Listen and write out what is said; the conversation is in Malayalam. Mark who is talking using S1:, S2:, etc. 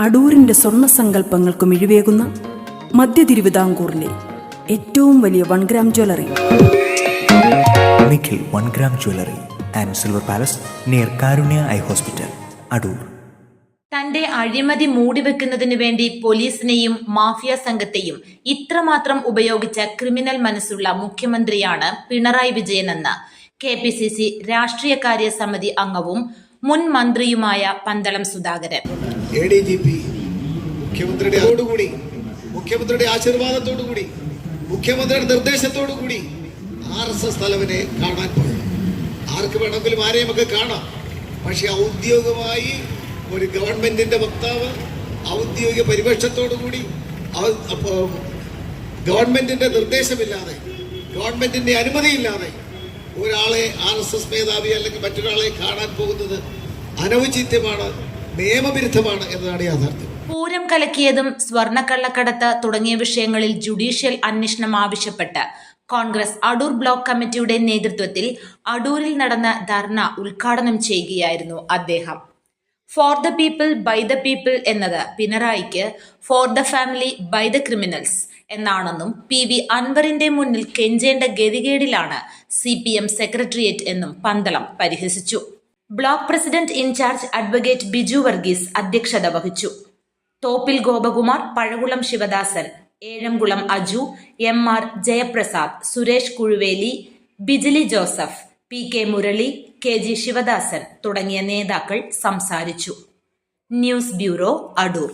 S1: അടൂരിന്റെ സ്വർണ സങ്കല്പങ്ങൾക്ക് മിഴിവേകുന്ന മധ്യ തിരുവിതാംകൂറിലെ ഏറ്റവും വലിയ one gram jewellery
S2: Nikhil one gram jewellery and silver palace near Karunya eye hospital Adoor
S3: തന്റെ അഴിമതി മൂടിവെക്കുന്നതിനു വേണ്ടി പോലീസിനെയും മാഫിയ സംഘത്തെയും ഇത്രമാത്രം ഉപയോഗിച്ച ക്രിമിനൽ മനസ്സുള്ള മുഖ്യമന്ത്രിയാണ് പിണറായി വിജയനെന്ന് കെ പി സി സി രാഷ്ട്രീയകാര്യ സമിതി അംഗവും മുൻ മന്ത്രിയുമായ പന്തളം സുധാകരൻ.
S4: എ മുഖ്യമന്ത്രിയുടെ അതോടുകൂടി മുഖ്യമന്ത്രിയുടെ ആശീർവാദത്തോടുകൂടി മുഖ്യമന്ത്രിയുടെ നിർദ്ദേശത്തോടുകൂടി ആർ എസ് എസ് തലവനെ കാണാൻ പോയി. ആർക്ക് വേണമെങ്കിലും ആരെയും ഒക്കെ കാണാം. പക്ഷെ ഔദ്യോഗികമായി ഒരു ഗവൺമെന്റിന്റെ വക്താവ് ഔദ്യോഗിക പരിപക്ഷത്തോടു കൂടി ഗവൺമെന്റിന്റെ നിർദ്ദേശമില്ലാതെ ഗവൺമെന്റിന്റെ അനുമതിയില്ലാതെ ഒരാളെ ആർ എസ് എസ് മേധാവി അല്ലെങ്കിൽ മറ്റൊരാളെ കാണാൻ പോകുന്നത് അനൗചിത്യമാണ് നിയമവിരുദ്ധമാണ് എന്നതാണ് യാഥാർത്ഥ്യം.
S3: പൂരം കലക്കിയതും സ്വർണക്കള്ളക്കടത്ത് തുടങ്ങിയ വിഷയങ്ങളിൽ ജുഡീഷ്യൽ അന്വേഷണം ആവശ്യപ്പെട്ട് കോൺഗ്രസ് അടൂർ ബ്ലോക്ക് കമ്മിറ്റിയുടെ നേതൃത്വത്തിൽ അടൂരിൽ നടന്ന ധർണ ഉദ്ഘാടനം ചെയ്യുകയായിരുന്നു അദ്ദേഹം. For the people by the people എന്നത് പിണറായിക്ക് for the family by the criminals എന്നാണെന്നും P V അൻവറിന്റെ മുന്നിൽ കെഞ്ചേണ്ട ഗതികേടിലാണ് സി പി എം സെക്രട്ടേറിയറ്റ് എന്നും പന്തളം പരിഹസിച്ചു. Block president in charge advocate Biju Varghese അധ്യക്ഷത വഹിച്ചു. Thoppil Gopakumar Pazhakulam Sivadasan Ezhamkulam Aju M R Jayaprasad Suresh Kuzhuveli Bijili Joseph P K Murali K G Sivadasan തുടങ്ങിയ നേതാക്കൾ സംസാരിച്ചു. News bureau Adoor.